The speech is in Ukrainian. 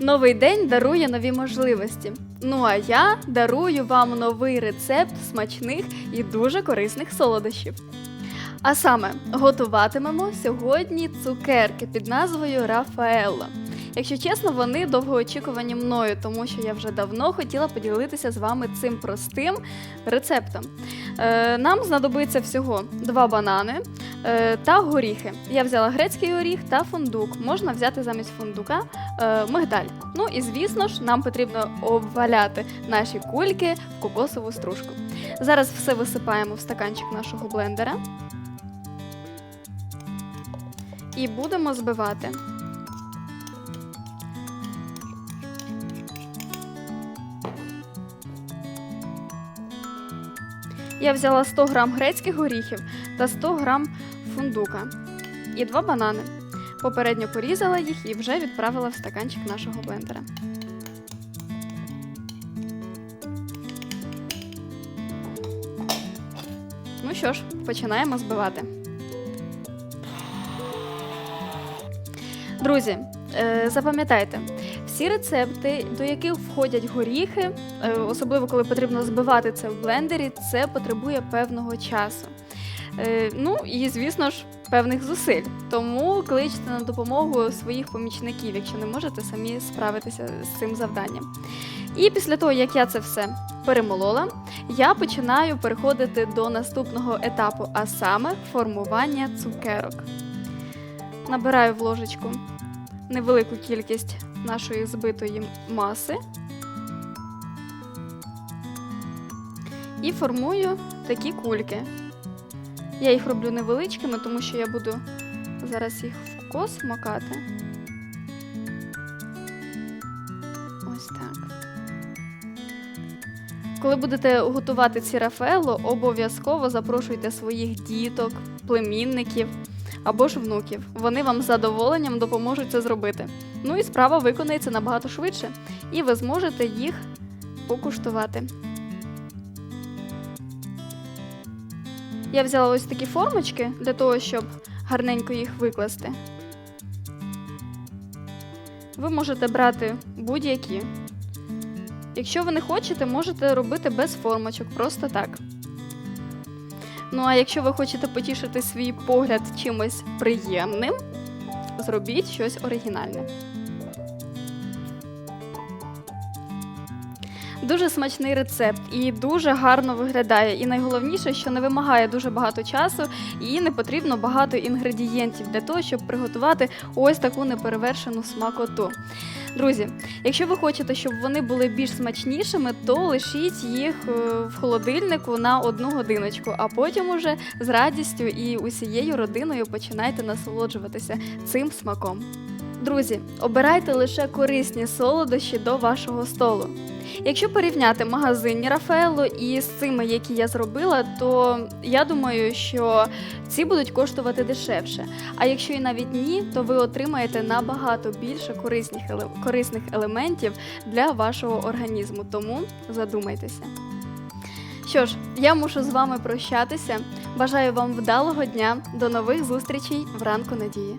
Новий день дарує нові можливості. Ну а я дарую вам новий рецепт смачних і дуже корисних солодощів. А саме готуватимемо сьогодні цукерки під назвою Рафаелло. Якщо чесно, вони довгоочікувані мною, тому що я вже давно хотіла поділитися з вами цим простим рецептом. Е, нам знадобиться всього два банани та горіхи. Я взяла грецький горіх та фундук. Можна взяти замість фундука е, мигдаль. Ну і звісно ж, нам потрібно обваляти наші кульки в кокосову стружку. Зараз все висипаємо в стаканчик нашого блендера. І будемо збивати. Я взяла 100 грам грецьких горіхів та 100 грам фундука і два банани. Попередньо порізала їх і вже відправила в стаканчик нашого блендера. Ну що ж, починаємо збивати. Друзі, е, запам'ятайте, всі рецепти, до яких входять горіхи, е, особливо коли потрібно збивати це в блендері, це потребує певного часу. Е, Ну і, звісно ж, певних зусиль. Тому кличте на допомогу своїх помічників, якщо не можете самі справитися з цим завданням. І після того, як я це все перемолола, я починаю переходити до наступного етапу, а саме формування цукерок. Набираю в ложечку невелику кількість нашої збитої маси і формую такі кульки. Я їх роблю невеличкими, тому що я буду зараз їх в кос макати. Ось так. Коли будете готувати ці рафаело, обов'язково запрошуйте своїх діток, племінників або ж внуків. Вони вам з задоволенням допоможуть це зробити. Ну і справа виконається набагато швидше, і ви зможете їх покуштувати. Я взяла ось такі формочки для того, щоб гарненько їх викласти. Ви можете брати будь-які. Якщо ви не хочете, можете робити без формочок, просто так. Ну а якщо ви хочете потішити свій погляд чимось приємним, зробіть щось оригінальне. Дуже смачний рецепт і дуже гарно виглядає. І найголовніше, що не вимагає дуже багато часу і не потрібно багато інгредієнтів для того, щоб приготувати ось таку неперевершену смакоту. Друзі, якщо ви хочете, щоб вони були більш смачнішими, то лишіть їх е, в холодильнику на одну годиночку, а потім уже з радістю і усією родиною починайте насолоджуватися цим смаком. Друзі, обирайте лише корисні солодощі до вашого столу. Якщо порівняти магазинні Рафаелло і з цими, які я зробила, то я думаю, що ці будуть коштувати дешевше. А якщо і навіть ні, то ви отримаєте набагато більше корисних, елементів для вашого організму. Тому задумайтеся. Що ж, я мушу з вами прощатися. Бажаю вам вдалого дня. До нових зустрічей вранку надії.